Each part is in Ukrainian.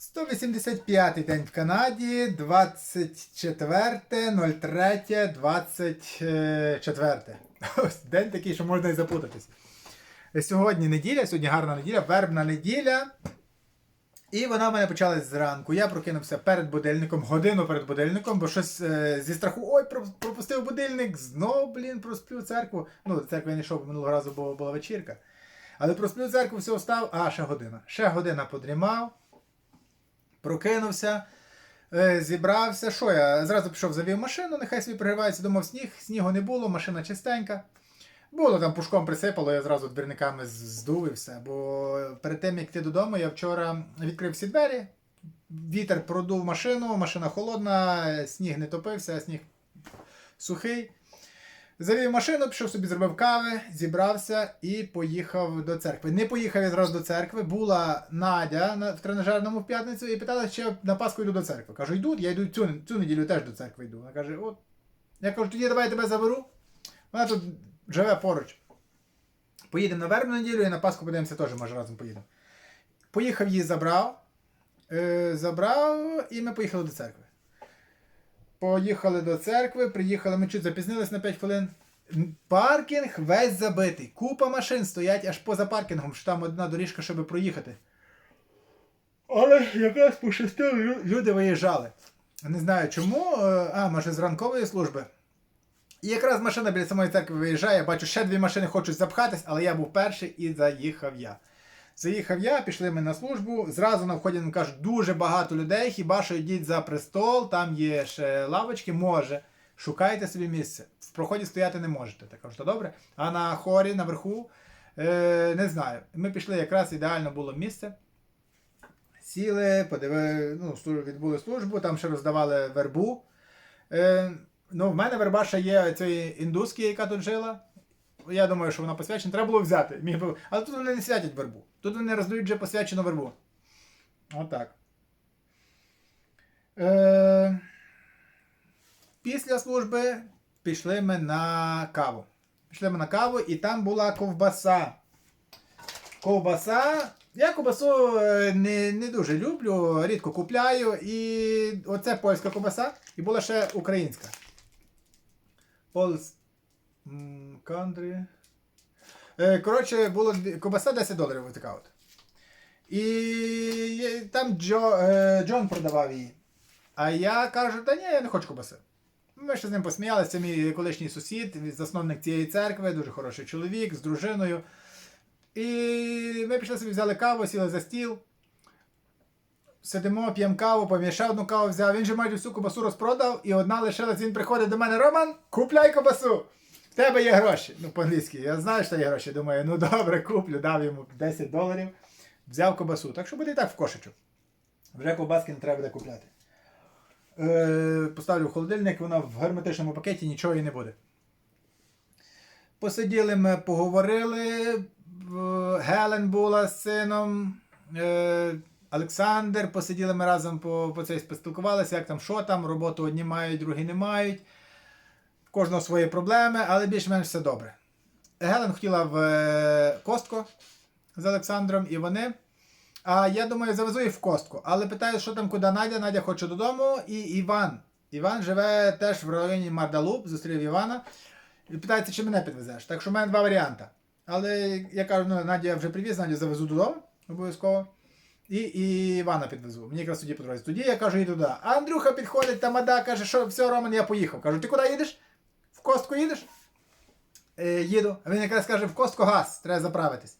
185 день в Канаді, 24.03.24. Ось день такий, що можна і запутатись. Сьогодні неділя, сьогодні гарна неділя, вербна неділя. І вона в мене почалась зранку. Я прокинувся перед будильником, годину перед будильником, бо щось е, зі страху ой, пропустив будильник, знов, блін, просплю церкву. Ну, церкви не йшов, минулого разу була, була вечірка. Але просплю церкву, все встав, а ще година. Ще година подрімав, прокинувся, е, зібрався. Що я? Зразу пішов, завів машину, нехай собі пригрівається, думав, сніг, снігу не було, машина чистенька. Було там пушком присипало, я зразу двірниками з- здув і все. Бо перед тим, як йти додому, я вчора відкрив всі двері, вітер продув машину, машина холодна, сніг не топився, сніг сухий. Завів машину, пішов собі, зробив кави, зібрався і поїхав до церкви. Не поїхав я зразу до церкви. Була Надя в тренажерному в п'ятницю і питала, чи я на Пасху йду до церкви. Кажу, йду, я йду цю, цю неділю теж до церкви йду. Вона каже, от. Я кажу, тоді давай я тебе заберу. Вона тут живе поруч. Поїдемо на вербну неділю і на Пасху подивимося теж, може разом поїдемо. Поїхав її забрав. Е, забрав, і ми поїхали до церкви. Поїхали до церкви, приїхали, ми чуть запізнились на 5 хвилин. Паркінг весь забитий. Купа машин стоять аж поза паркінгом, що там одна доріжка, щоб проїхати. Але якраз пощастило, лю- люди виїжджали. Не знаю чому, е, а може з ранкової служби. І якраз машина біля самої церкви виїжджає, бачу, ще дві машини хочуть запхатись, але я був перший і заїхав я. Заїхав я, пішли ми на службу. Зразу на вході нам кажуть, дуже багато людей, хіба що йдіть за престол, там є ще лавочки, може. Шукайте собі місце. В проході стояти не можете. Так кажу, то добре. А на хорі наверху е, не знаю. Ми пішли, якраз ідеально було місце. Сіли, подиви, ну, відбули службу, там ще роздавали вербу. Е, ну, в мене верба ще є цієї індуски, яка тут жила. Я думаю, що вона посвячена. Треба було взяти. Міг би... Але тут вони не святять вербу. Тут вони роздають вже посвячену вербу. Отак. Е... Після служби пішли ми на каву. Пішли ми на каву, і там була ковбаса. Ковбаса. Я ковбасу е, не, не дуже люблю, рідко купляю. І оце польська ковбаса, і була ще українська. Полс... Country. Е, Коротше, було ковбаса 10 доларів така от. І там Джо, е, Джон продавав її. А я кажу, та ні, я не хочу ковбаси. Ми ще з ним посміялися, це мій колишній сусід, засновник цієї церкви, дуже хороший чоловік з дружиною. І ми пішли собі, взяли каву, сіли за стіл. Сидимо, п'ємо каву, потім ще одну каву взяв. Він же майже всю ковбасу розпродав, і одна лишилась, він приходить до мене, Роман, купляй ковбасу! Тебе є гроші. Ну, по-англійськи, я знаю, що є гроші. Думаю, ну добре, куплю, дав йому 10 доларів, взяв ковбасу. Так що буде і так в кошечок. Вже ковбаски не треба буде купляти. Е, поставлю в холодильник, вона в герметичному пакеті, нічого і не буде. Посиділи ми, поговорили. Гелен була з сином. Е, Олександр, посиділи ми разом по, по цей поспілкувалися, як там, що там, роботу одні мають, другі не мають. Кожного свої проблеми, але більш-менш все добре. Гелен хотіла в е, Костко з Олександром і вони. А я думаю, завезу їх в Костку. Але питаю, що там, куди Надя. Надя хоче додому. І Іван. Іван живе теж в районі Мардалуп, зустрів Івана. І питається, чи мене підвезеш. Так що в мене два варіанти. Але я кажу, ну, Надя вже привіз, Надю завезу додому, обов'язково. І, і Івана підвезу. Мені якраз тоді по дорозі. Тоді я кажу, йду туди. А Андрюха підходить, тамада, каже, що все, Роман, я поїхав. Кажу, ти куди їдеш? В Костку їдеш? Е, їду. А він якраз каже, в Костку газ, треба заправитись.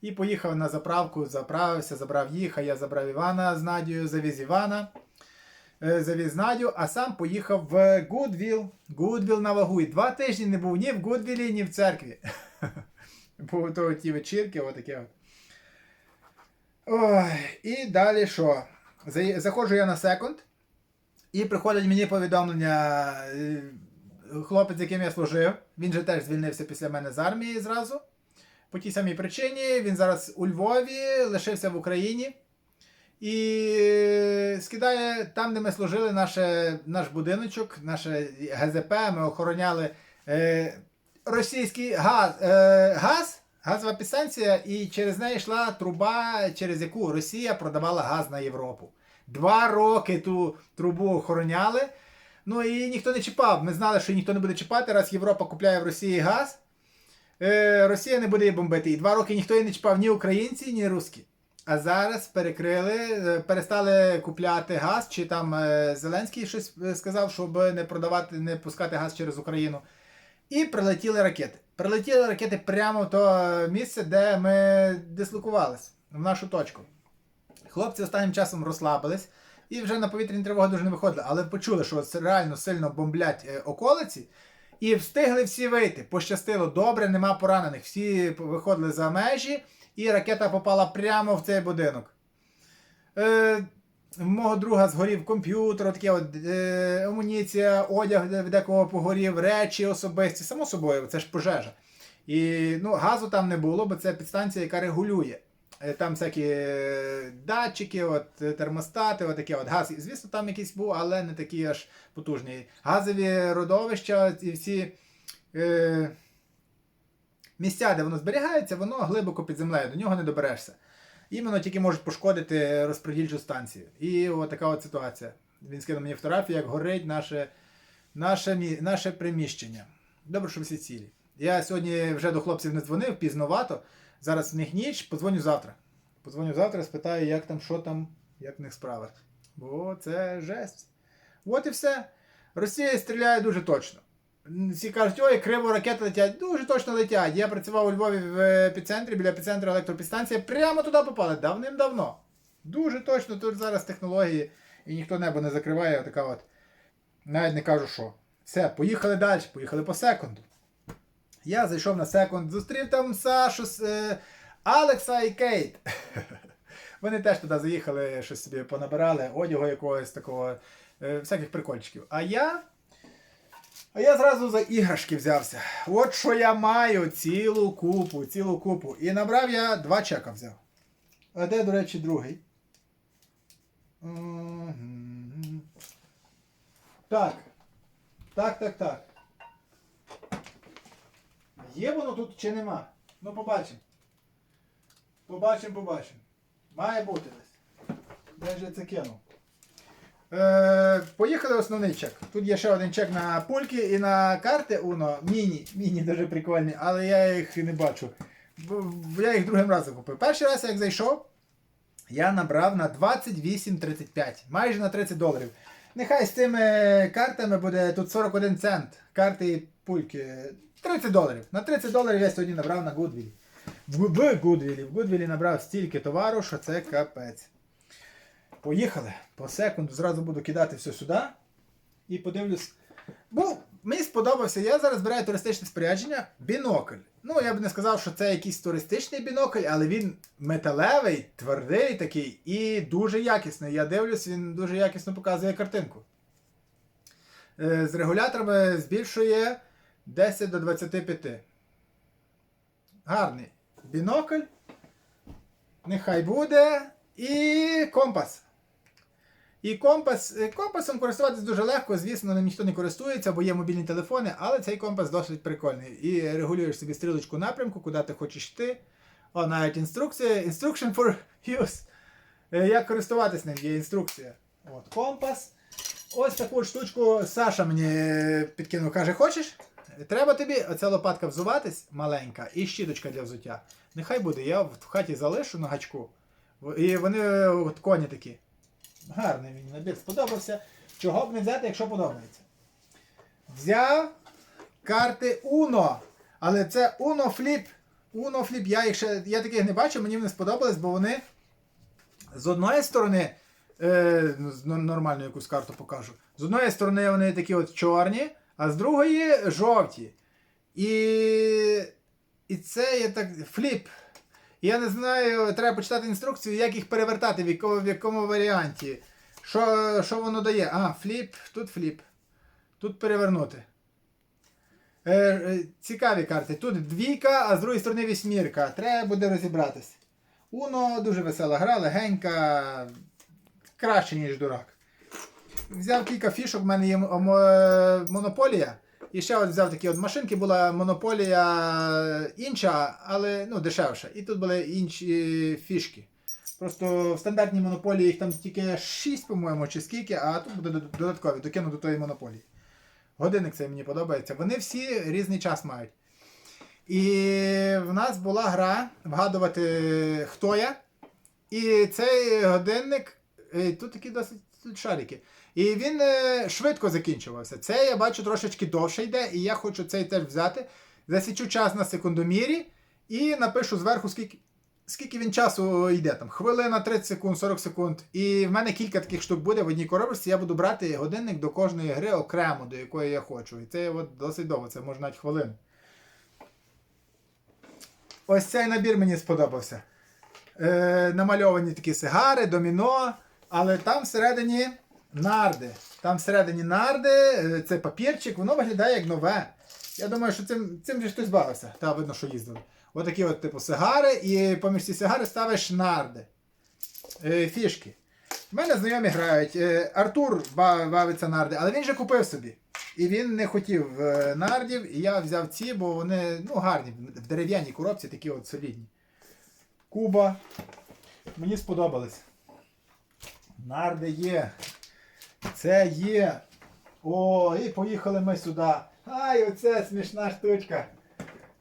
І поїхав на заправку, заправився, забрав їх, а я забрав Івана з Надією, завіз Івана, е, завіз Надю, а сам поїхав в Гудвіл. Гудвіл на вагу. І два тижні не був ні в Гудвілі, ні в церкві. Бо то ті вечірки, отаке от. І далі що? Заходжу я на секунд, і приходить мені повідомлення. Хлопець, яким я служив, він же теж звільнився після мене з армії зразу. По тій самій причині він зараз у Львові, лишився в Україні. І скидає там, де ми служили, наше, наш будиночок, наше ГЗП, ми охороняли е, російський газ, е, газ, Газова підстанція, і через неї йшла труба, через яку Росія продавала газ на Європу. Два роки ту трубу охороняли. Ну і ніхто не чіпав. Ми знали, що ніхто не буде чіпати, раз Європа купляє в Росії газ. Е, Росія не буде її бомбити. І два роки ніхто її не чіпав ні українці, ні русські. А зараз перекрили, е, перестали купляти газ, чи там е, Зеленський щось сказав, щоб не продавати, не пускати газ через Україну. І прилетіли ракети. Прилетіли ракети прямо в то місце, де ми дислокувалися, в нашу точку. Хлопці останнім часом розслабились і вже на повітряні тривоги дуже не виходили, але почули, що реально сильно бомблять е, околиці. І встигли всі вийти. Пощастило добре, нема поранених. Всі виходили за межі, і ракета попала прямо в цей будинок. Е, мого друга згорів комп'ютер, таке от, е, амуніція, одяг де- в декого погорів, речі особисті. Само собою, це ж пожежа. І ну, газу там не було, бо це підстанція, яка регулює. Е, Там всякі е, датчики, от, е, термостати, от таке от газ. Звісно, там якийсь був, але не такий аж потужний. Газові родовища і всі е, місця, де воно зберігається, воно глибоко під землею, до нього не доберешся. Іменно тільки можуть пошкодити розподільчу станцію. І от така от ситуація. Він скинув мені фотографію, як горить наше, наше, наше приміщення. Добре, що всі цілі. Я сьогодні вже до хлопців не дзвонив, пізновато. Зараз в них ніч, подзвоню завтра. Подзвоню завтра, спитаю, як там, що там, як в них справи. Бо це жесть. От і все. Росія стріляє дуже точно. Всі кажуть, ой, криво ракети летять. Дуже точно летять. Я працював у Львові в епіцентрі, біля епіцентру електропідстанція. Прямо туди попали. Давним-давно. Дуже точно тут зараз технології і ніхто небо не закриває. Отака от. Навіть не кажу що. Все, поїхали далі, поїхали по секунду. Я зайшов на секунд, зустрів там Сашу, е, Алекса і Кейт. Вони теж туди заїхали, щось собі понабирали, одягу якогось такого, е, всяких прикольчиків. А я. А я зразу за іграшки взявся. От що я маю цілу купу, цілу купу. І набрав я два чека взяв. А де, до речі, другий? Так. Так, так, так. Є воно тут чи нема? Ну побачимо. Побачимо, побачимо. Має бути десь. Де ж я це кинув? Е, поїхали основний чек. Тут є ще один чек на пульки і на карти Uno. Міні. Міні дуже прикольні, але я їх не бачу. Я їх другим разом купив. Перший раз, як зайшов, я набрав на 28,35, майже на 30 доларів. Нехай з цими картами буде тут 41 цент. Карти і пульки. 30 доларів. На 30 доларів я сьогодні набрав на Goodwill. В, Goodwill. В Goodwill набрав стільки товару, що це капець. Поїхали. По секунду зразу буду кидати все сюди. І подивлюсь. Бо мені сподобався, я зараз збираю туристичне спорядження, бінокль. Ну, я б не сказав, що це якийсь туристичний бінокль, але він металевий, твердий такий і дуже якісний. Я дивлюсь, він дуже якісно показує картинку. Е, З регуляторами збільшує 10 до 25. Гарний бінокль. Нехай буде. І компас. І компас, е, компасом користуватись дуже легко, звісно, ним ніхто не користується, бо є мобільні телефони, але цей компас досить прикольний. І регулюєш собі стрілочку напрямку, куди ти хочеш йти. О, навіть інструкція. Instruction for use. Е, Як користуватись ним, є інструкція. От, компас. Ось таку штучку Саша мені підкинув. Каже, хочеш? Треба тобі оця лопатка взуватись маленька і щіточка для взуття. Нехай буде, я в хаті залишу на гачку. І вони е, от коні такі. Гарний мені набір сподобався. Чого б не взяти, якщо подобається. Взяв карти Uno. Але це Uno Flip. Uno Flip. Я їх ще я таких не бачив, мені вони сподобались, бо вони з одної сторони. Е, ну, ну, нормальну якусь карту покажу. З одної сторони вони такі от чорні, а з другої жовті. І, і це є так. Фліп. Я не знаю, треба почитати інструкцію, як їх перевертати, в якому, в якому варіанті. Що, що воно дає? А, фліп, тут фліп. Тут перевернути. Е, е, цікаві карти. Тут двійка, а з другої сторони вісьмірка. Треба буде розібратись. Уно дуже весела гра, легенька. Краще, ніж дурак. Взяв кілька фішок, в мене є мо- монополія. І ще от взяв такі от машинки, була монополія інша, але ну, дешевша. І тут були інші фішки. Просто в стандартній монополії їх там тільки 6, по-моєму, чи скільки, а тут буде додаткові, докину до тої монополії. Годинник цей мені подобається. Вони всі різний час мають. І в нас була гра вгадувати, хто я. І цей годинник, е, тут такі досить тут шарики. І він е, швидко закінчувався. Це я бачу трошечки довше йде, і я хочу цей теж взяти. Засічу час на секундомірі і напишу зверху, скільки, скільки він часу йде. Там хвилина, 30 секунд, 40 секунд. І в мене кілька таких штук буде в одній коробці. Я буду брати годинник до кожної гри окремо, до якої я хочу. І це от досить довго, це може навіть хвилину. Ось цей набір мені сподобався. Е, намальовані такі сигари, доміно, але там всередині нарди. Там всередині нарди, е, це папірчик, воно виглядає як нове. Я думаю, що цим, цим же хтось бавився. Та видно, що їздили. Отакі от, типу, сигари, і поміж ці сигари ставиш нарди. Е, фішки. В мене знайомі грають. Е, Артур ба- бавиться нарди, але він же купив собі. І він не хотів нардів, і я взяв ці, бо вони ну, гарні, в дерев'яній коробці, такі от солідні. Куба. Мені сподобались. Нарди є. Це є. О, і поїхали ми сюди. Ай, оце смішна штучка.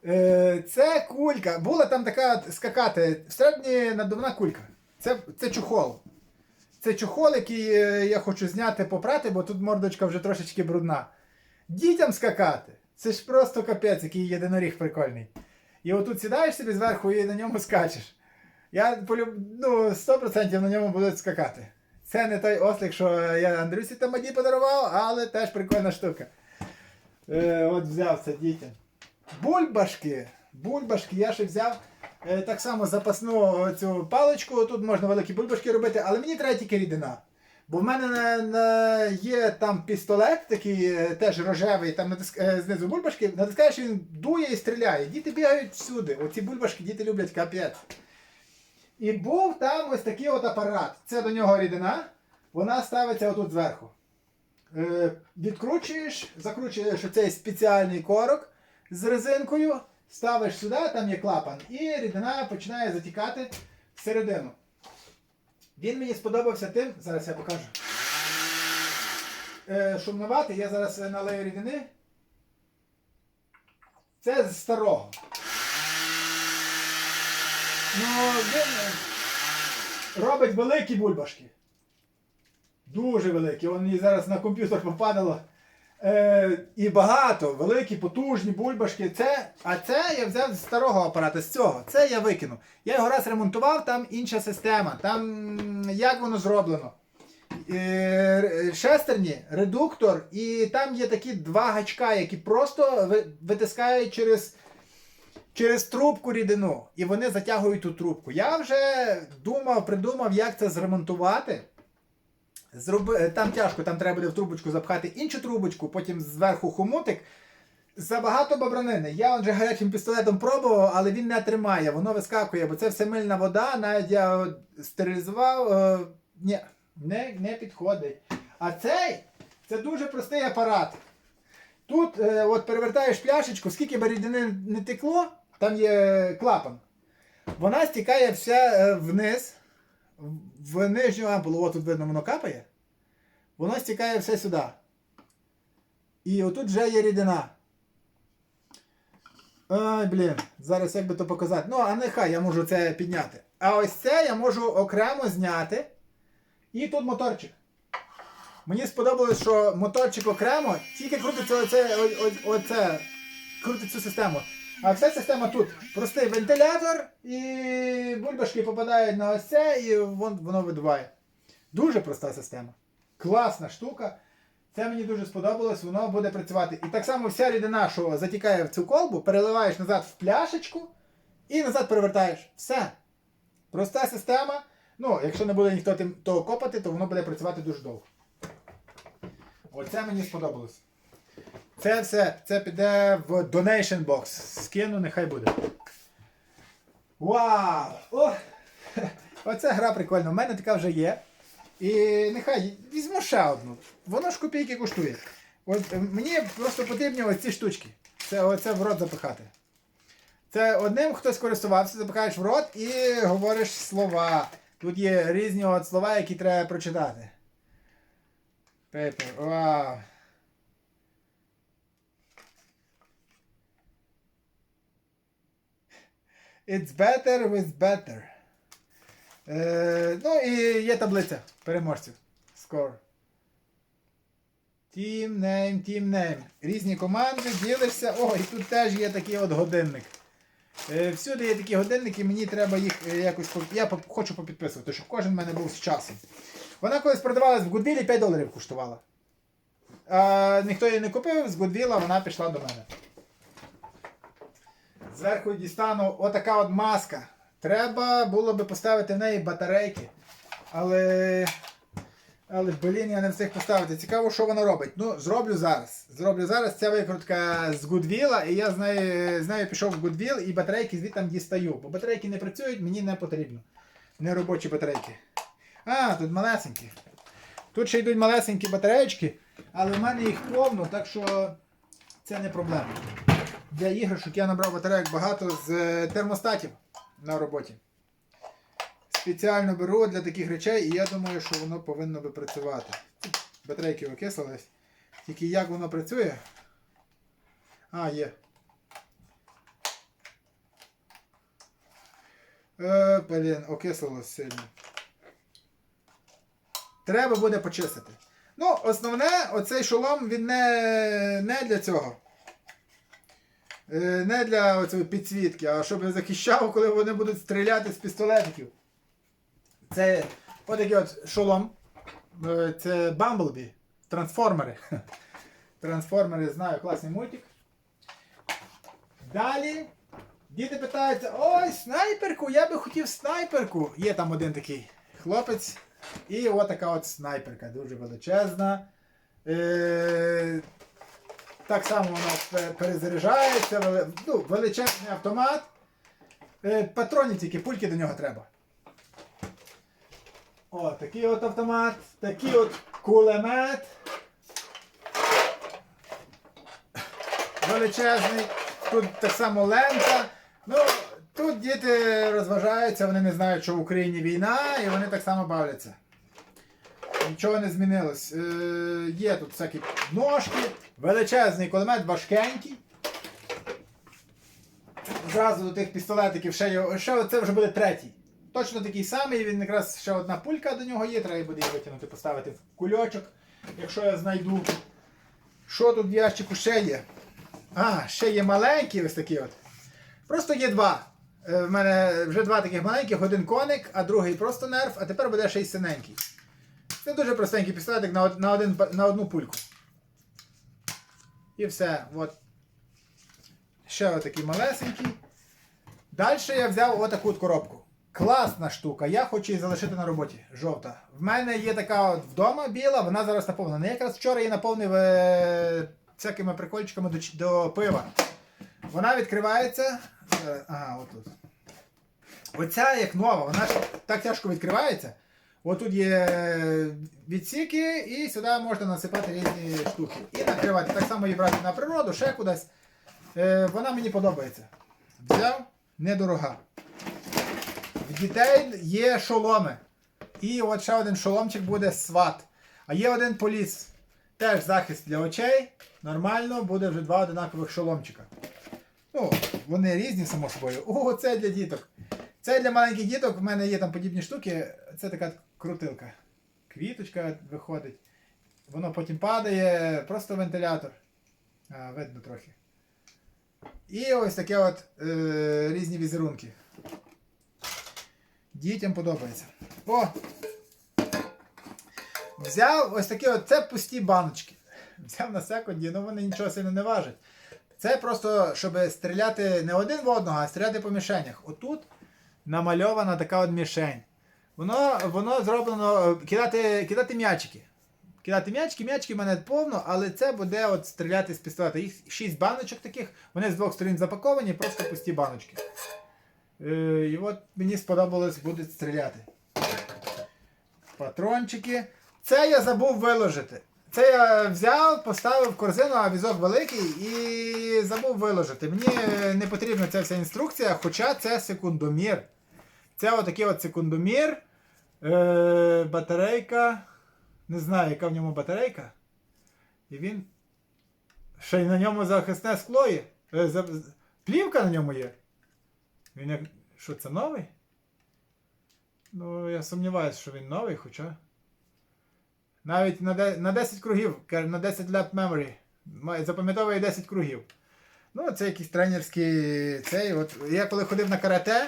Е, це кулька. Була там така скакати. Всередині надувна кулька. Це, це чухол. Це чухол, який е, я хочу зняти, попрати, бо тут мордочка вже трошечки брудна. Дітям скакати. Це ж просто капець, який єдиноріг прикольний. І отут сідаєш собі зверху і на ньому скачеш. Я полюб... ну, 100% на ньому буду скакати. Це не той ослик, що я Андрюсі Тамаді подарував, але теж прикольна штука. Е, от взяв це дітям. Бульбашки. Бульбашки я ще взяв е, так само запасну цю паличку. Тут можна великі бульбашки робити, але мені треба тільки рідина. Бо в мене на, на, є там пістолет, такий е, теж рожевий, там натиск, е, знизу бульбашки, натискаєш, він дує і стріляє. Діти бігають всюди. Оці бульбашки діти люблять капець. І був там ось такий от апарат. Це до нього рідина, вона ставиться отут зверху. Е, відкручуєш, закручуєш оцей спеціальний корок з резинкою, ставиш сюди, там є клапан, і рідина починає затікати всередину. Він мені сподобався тим, зараз я покажу. Е, шумнувати, я зараз налию рідини. Це з старого. Ну, він робить великі бульбашки. Дуже великі. Вони зараз на комп'ютер попадало. Е, і багато, великі, потужні бульбашки. Це, а це я взяв з старого апарата, з цього. Це я викинув. Я його раз ремонтував, там інша система. Там як воно зроблено. Е, шестерні, редуктор, і там є такі два гачка, які просто витискають через через трубку рідину, і вони затягують ту трубку. Я вже думав, придумав, як це зремонтувати. Зроби... Там тяжко, там треба буде в трубочку запхати іншу трубочку, потім зверху хомутик. Забагато бабранини. Я вже гарячим пістолетом пробував, але він не тримає, воно вискакує, бо це все мильна вода, навіть я стерилізував. Е... Ні, не, не підходить. А цей це дуже простий апарат. Тут е, от перевертаєш пляшечку, скільки би рідини не текло, там є клапан. Вона стікає вся е, вниз, в- в нижню ампулу, от тут видно, воно капає. Воно стікає все сюди. І отут вже є рідина. Ай, блін, зараз як би то показати. Ну, а нехай я можу це підняти. А ось це я можу окремо зняти. І тут моторчик. Мені сподобалось, що моторчик окремо, тільки крутиться оце, оце, крутить цю систему. А вся система тут. Простий вентилятор, і бульбашки попадають на ось це, і вон, воно видуває. Дуже проста система. Класна штука. Це мені дуже сподобалось, воно буде працювати. І так само вся рідина, що затікає в цю колбу, переливаєш назад в пляшечку і назад перевертаєш. Все. Проста система. Ну, якщо не буде ніхто тим того копати, то воно буде працювати дуже довго. Оце мені сподобалось. Це все, це піде в donation box. Скину, нехай буде. Вау! О! Оце гра прикольна. У мене така вже є. І нехай візьму ще одну. Воно ж копійки коштує. От е, мені просто потрібні оці штучки. Це оце в рот запихати. Це одним хтось користувався, запихаєш в рот і говориш слова. Тут є різні от слова, які треба прочитати. Paper. Вау. It's better with better. Е, ну і є таблиця переможців. Score. Team name, team name. Різні команди, ділишся. О, і тут теж є такий от годинник. Е, всюди є такі годинники, мені треба їх е, якось. Я хочу попідписувати, щоб кожен в мене був з часом. Вона колись продавалась в Goodwill 5 доларів коштувала. А, ніхто її не купив, з Goodwill вона пішла до мене. Зверху дістану отака от маска. Треба було би поставити в неї батарейки. Але. Але, блін, я не встиг поставити. Цікаво, що вона робить. Ну, зроблю зараз. Зроблю зараз. Ця викрутка з Goodwill, і я з нею, з нею пішов в Goodwill і батарейки звідти дістаю. Бо батарейки не працюють, мені не потрібно. Не робочі батарейки. А, тут малесенькі. Тут ще йдуть малесенькі батареєчки, але в мене їх повно, так що це не проблема. Для іграшок я набрав батарейок багато з е, термостатів на роботі. Спеціально беру для таких речей і я думаю, що воно повинно би працювати. Батарейки окислились. Тільки як воно працює? А, є. Е, блін, окислилось сильно. Треба буде почистити. Ну, основне, оцей шолом він не, не для цього. Е, Не для оцієї підсвітки, а щоб захищав, коли вони будуть стріляти з пістолетиків. Це отакий от шолом. Е, Це Bumblebee. Трансформери. Трансформери, знаю, класний мультик. Далі. Діти питаються, ой, снайперку, я би хотів снайперку. Є там один такий хлопець. І от така от снайперка, дуже величезна. Е, так само вона перезаряджається, ну, величезний автомат. Е, патронів тільки, пульки до нього треба. О, такий от автомат, такий от кулемет. Величезний. Тут так само лента. Ну, тут діти розважаються, вони не знають, що в Україні війна, і вони так само бавляться. Нічого не змінилось. Е, є тут всякі ножки, величезний кулемет, важкенький. Зразу до тих пістолетиків ще, є- ще це вже буде третій. Точно такий самий, він якраз ще одна пулька до нього є, треба буде її витягнути, поставити в кульочок, якщо я знайду. Що тут в ящику ще є? А, ще є маленькі ось такі от. Просто є два. Е, В мене вже два таких маленьких, один коник, а другий просто нерв, а тепер буде ще й синенький. Це дуже простенький пістолетик на, на, один, на одну пульку. І все. От. Ще отакий малесенький. Далі я взяв отаку от коробку. Класна штука, я хочу її залишити на роботі. Жовта. В мене є така от вдома біла, вона зараз наповнена. Я якраз вчора її наповнив е, всякими прикольчиками до, до пива. Вона відкривається. Е, Ага, отут. Оця як нова, вона ж так тяжко відкривається. Отут є відсіки, і сюди можна насипати різні штуки. І накривати. Так само її брати на природу, ще кудись. Е, вона мені подобається. Взяв недорога. В дітей є шоломи. І от ще один шоломчик буде сват. А є один поліс. Теж захист для очей. Нормально, буде вже два одинакових шоломчика. Ну, вони різні, само собою. О, це для діток. Це для маленьких діток. В мене є там подібні штуки. Це така крутилка. Квіточка виходить. Воно потім падає, просто вентилятор. А, видно трохи. І ось таке от е, різні візерунки. Дітям подобається. О! Взяв ось такі от, це пусті баночки. Взяв на секунді, ну вони нічого сильно не важать. Це просто, щоб стріляти не один в одного, а стріляти по мішенях. Отут намальована така от мішень. Воно, воно зроблено е, кидати, кидати м'ячики. Кидати м'ячики, м'ячки в мене повно, але це буде от стріляти з пістолета. Їх 6 баночок таких, вони з двох сторін запаковані, просто пусті баночки. Е, і от мені сподобалось будуть стріляти. Патрончики. Це я забув виложити. Це я взяв, поставив в корзину, а візок великий і забув виложити. Мені не потрібна ця вся інструкція, хоча це секундомір. Це отакий от секундомір. Е, батарейка. Не знаю, яка в ньому батарейка. І він. Ще й на ньому захисне скло є. Е, за- Плівка на ньому є. Він як. Що це новий? Ну, я сумніваюся, що він новий, хоча. Навіть на, де- на 10 кругів, на 10 lap memory. Запам'ятовує 10 кругів. Ну, це якийсь тренерський цей. От. Я коли ходив на карате,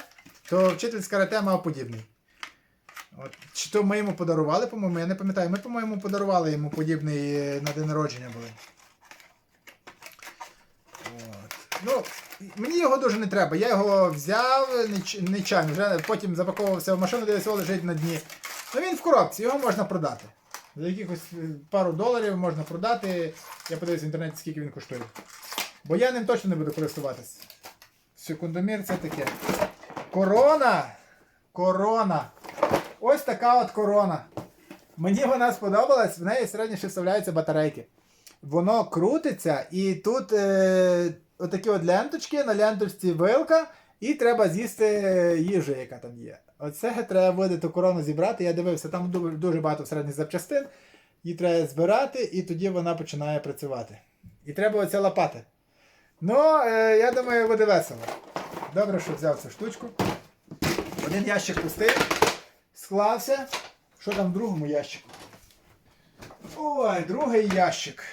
то вчитель з карате мав подібний. От. Чи то ми йому подарували, по-моєму, я не пам'ятаю. Ми, по-моєму, подарували йому подібний е, на день народження були. От. Ну, мені його дуже не треба. Я його взяв неч- нечайно, вже потім запаковувався в машину, дивився, лежить на дні. Ну він в коробці, його можна продати. За якихось е, пару доларів можна продати. Я подивився в інтернеті, скільки він коштує. Бо я ним точно не буду користуватись. Секундомір це таке. Корона. Корона. Ось така от корона. Мені вона сподобалась, в неї середніше вставляються батарейки. Воно крутиться, і тут е, отакі от ленточки, на ленточці вилка, і треба з'їсти їжу, яка там є. Оце треба буде ту корону зібрати. Я дивився, там дуже багато всередині запчастин. Її треба збирати, і тоді вона починає працювати. І треба оце лопати. Ну, е, я думаю, буде весело. Добре, що взяв цю штучку. Один ящик пустий, склався. Що там в другому ящику? Ой, другий ящик.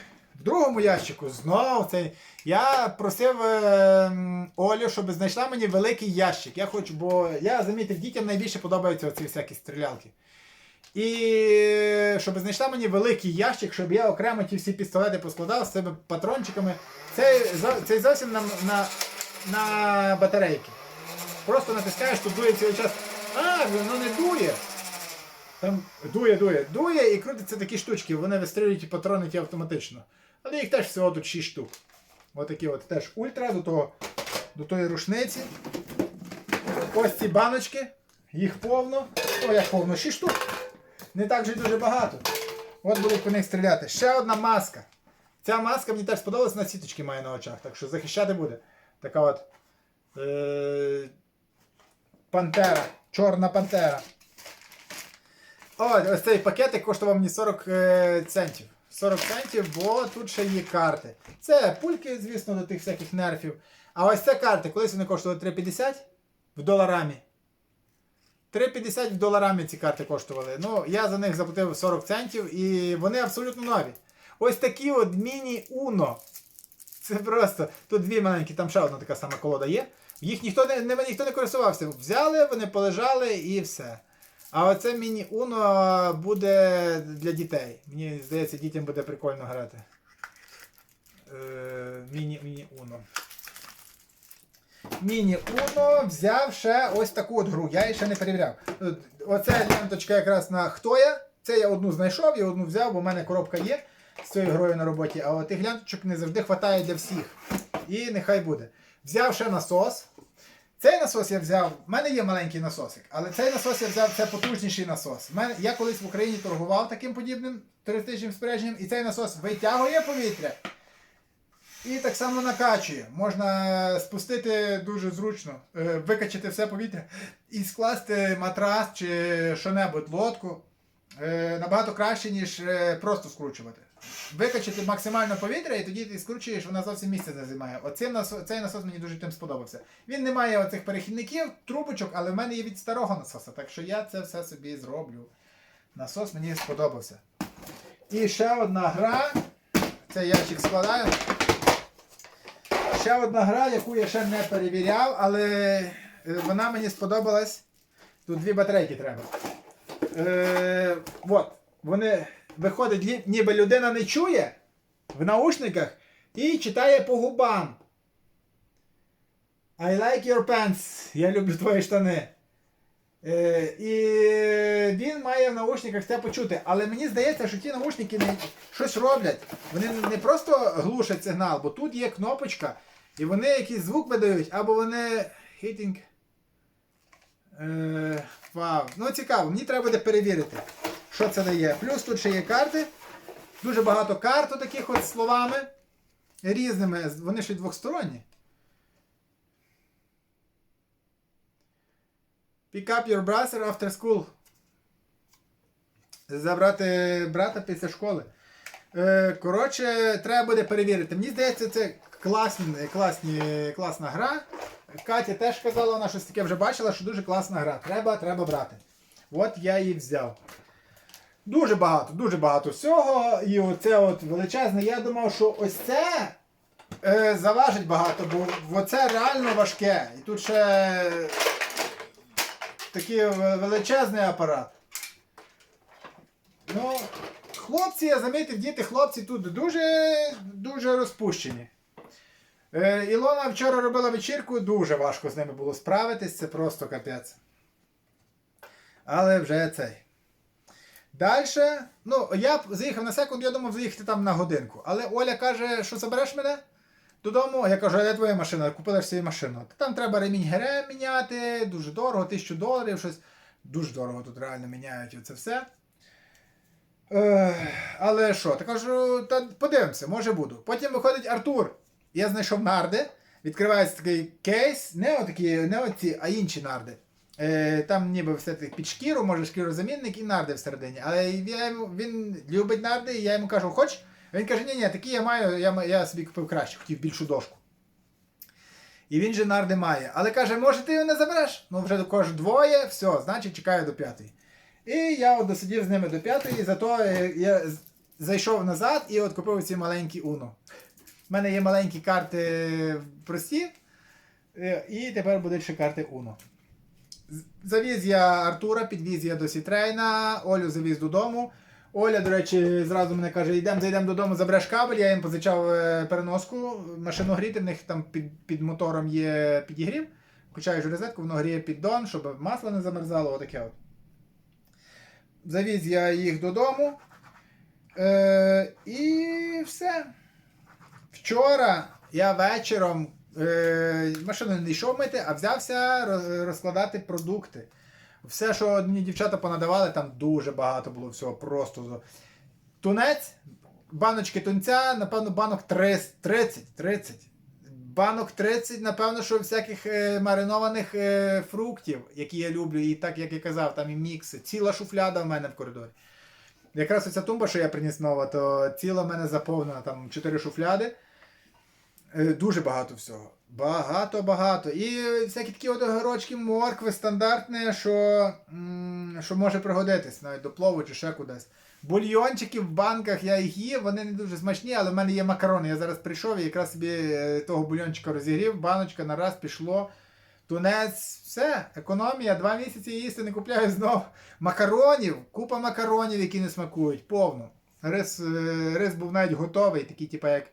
Другому ящику знов цей. Я просив е, Олю, щоб знайшла мені великий ящик. Я хочу, бо я замітив, дітям найбільше подобаються оці всякі стрілялки. І е, щоб знайшла мені великий ящик, щоб я окремо ті всі пістолети поскладав з цими патрончиками. Зо- цей зовсім на, на, на батарейки. Просто натискаєш, тут дує цілий час. А, воно не дує. Там дує, дує, дує і крутяться такі штучки, вони вистрілюють патрони ті автоматично. Але їх теж всього тут 6 штук. Отакі от теж ультра до того, до тої рушниці. Ось ці баночки, їх повно. О, як повно, 6 штук. Не так вже й дуже багато. От будуть по них стріляти. Ще одна маска. Ця маска мені теж сподобалась, на сіточки має на очах, так що захищати буде. Така от. Е- пантера. Чорна пантера. Ось, ось цей пакетик коштував мені 40 е, центів. 40 центів, бо тут ще є карти. Це пульки, звісно, до тих всяких нерфів. А ось це карти, колись вони коштували 3,50 в доларамі. 3,50 в доларамі ці карти коштували. Ну, я за них заплатив 40 центів і вони абсолютно нові. Ось такі от міні-уно. Це просто. Тут дві маленькі, там ще одна така сама колода є. Їх ніхто не, не, ніхто не користувався. Взяли, вони полежали і все. А оце міні-уно буде для дітей. Мені здається, дітям буде прикольно грати. Е, міні, міні-уно. Взяв ще ось таку от гру. Я її ще не перевіряв. Оце ленточка якраз на хто я. Це я одну знайшов, я одну взяв, бо в мене коробка є з цією грою на роботі, а тих ленточок не завжди вистачає для всіх. І нехай буде. Взяв ще насос. Цей насос я взяв. в мене є маленький насосик, але цей насос я взяв це потужніший насос. Мене, я колись в Україні торгував таким подібним туристичним спорядженням, і цей насос витягує повітря і так само накачує. Можна спустити дуже зручно, е, викачати все повітря і скласти матрас чи що-небудь, лодку. е, Набагато краще, ніж е, просто скручувати. Викачати максимально повітря, і тоді ти скручуєш, вона зовсім місце не займає. Оцим насос, цей насос мені дуже тим сподобався. Він не має оцих перехідників, трубочок, але в мене є від старого насоса, так що я це все собі зроблю. Насос мені сподобався. І ще одна гра. Цей ящик складаю. Ще одна гра, яку я ще не перевіряв, але е, вона мені сподобалась. Тут дві батарейки треба. Е, от, вони виходить, ніби людина не чує в наушниках і читає по губам. I like your pants. Я люблю твої штани. Е, і він має в наушниках це почути. Але мені здається, що ті наушники не, щось роблять. Вони не просто глушать сигнал, бо тут є кнопочка, і вони якийсь звук видають, або вони hitting. Е, вау. Ну цікаво, мені треба буде перевірити, що це дає. Плюс тут ще є карти. Дуже багато карт таких от словами різними. Вони ще й двохсторонні. Pick up your brother after school. Забрати брата після школи. Е, коротше, треба буде перевірити. Мені здається, це класні, класні, класна гра. Катя теж казала, вона щось таке вже бачила, що дуже класна гра. Треба, треба брати. От я її взяв. Дуже багато, дуже багато всього. І оце от величезне. Я думав, що ось це е, заважить багато, бо оце реально важке. І тут ще такий величезний апарат. Ну, хлопці, я замітив, діти, хлопці тут дуже, дуже розпущені. Е, Ілона вчора робила вечірку, дуже важко з ними було справитись, це просто капець. Але вже цей. Далі, ну, я заїхав на секунд, я думав заїхати там на годинку. Але Оля каже, що забереш мене додому. Я кажу, а де твоя машина? Купила ж собі машину. Там треба ремінь ГРМ міняти, дуже дорого, тисячу доларів, щось. Дуже дорого тут реально міняють оце все. Е, але що, та кажу, та подивимося, може буду. Потім виходить Артур. Я знайшов нарди. Відкривається такий кейс, не отакі, не оці, а інші нарди. Е, там ніби все таки під шкіру, може шкірозамінник і нарди всередині. Але я йому, він любить нарди, і я йому кажу, хоч? Він каже, ні, ні, такі я маю, я, я собі купив краще, хотів більшу дошку. І він же нарди має. Але каже, може ти його не забереш? Ну вже також двоє, все, значить чекаю до п'ятої. І я от досидів з ними до п'ятої, зато е, я зайшов назад і от купив ці маленькі Uno. У мене є маленькі карти прості, е, і тепер будуть ще карти Uno. Завіз я Артура, підвіз я до Сітрейна, Олю завіз додому. Оля, до речі, зразу мене каже: йдемо, зайдемо додому, забереш кабель. Я їм позичав е, переноску, машину гріти, в них там під, під мотором є підігрів. Включаєш розетку, воно гріє піддон, щоб масло не замерзало, отаке от. Завіз я їх додому. Е, і все. Вчора я вечором е, машину не йшов мити, а взявся розкладати продукти. Все, що мені дівчата понадавали, там дуже багато було всього. Просто тунець, баночки тунця, напевно, банок 30. 30. 30. Банок 30, напевно, що всяких е, маринованих е, фруктів, які я люблю, і так як я казав, там і мікси. Ціла шуфляда в мене в коридорі. Якраз оця тумба, що я приніс нова, то ціла в мене заповнена там 4 шуфляди. Е, Дуже багато всього. Багато, багато. І всякі такі от огірочки, моркви стандартні, що, що може пригодитись навіть до плову чи ще кудись. Бульйончики в банках я їх їв, вони не дуже смачні, але в мене є макарони. Я зараз прийшов і якраз собі е, того бульйончика розігрів, баночка на раз пішло. Тунець, все, економія, два місяці їсти не купляю знов. Макаронів, купа макаронів, які не смакують, повно. Рис, е, рис був навіть готовий, такий, типу, як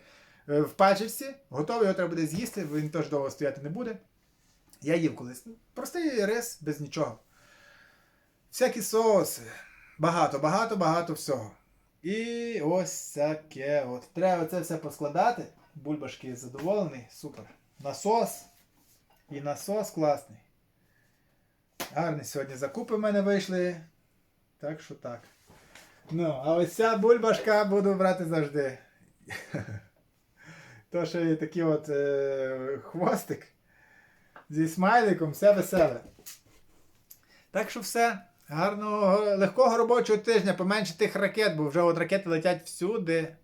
в пачечці. Готовий, його треба буде з'їсти, він теж довго стояти не буде. Я їв колись. Простий рис без нічого. Всякі соуси. Багато, багато, багато всього. І ось таке от. Треба це все поскладати. Бульбашки задоволений, супер. Насос. І насос класний. Гарні сьогодні закупи в мене вийшли. Так що так. Ну, а ось ця бульбашка буду брати завжди. То ще є такий от е, хвостик зі смайликом, все веселе. Так що все. Гарного, легкого робочого тижня, поменше тих ракет, бо вже от ракети летять всюди.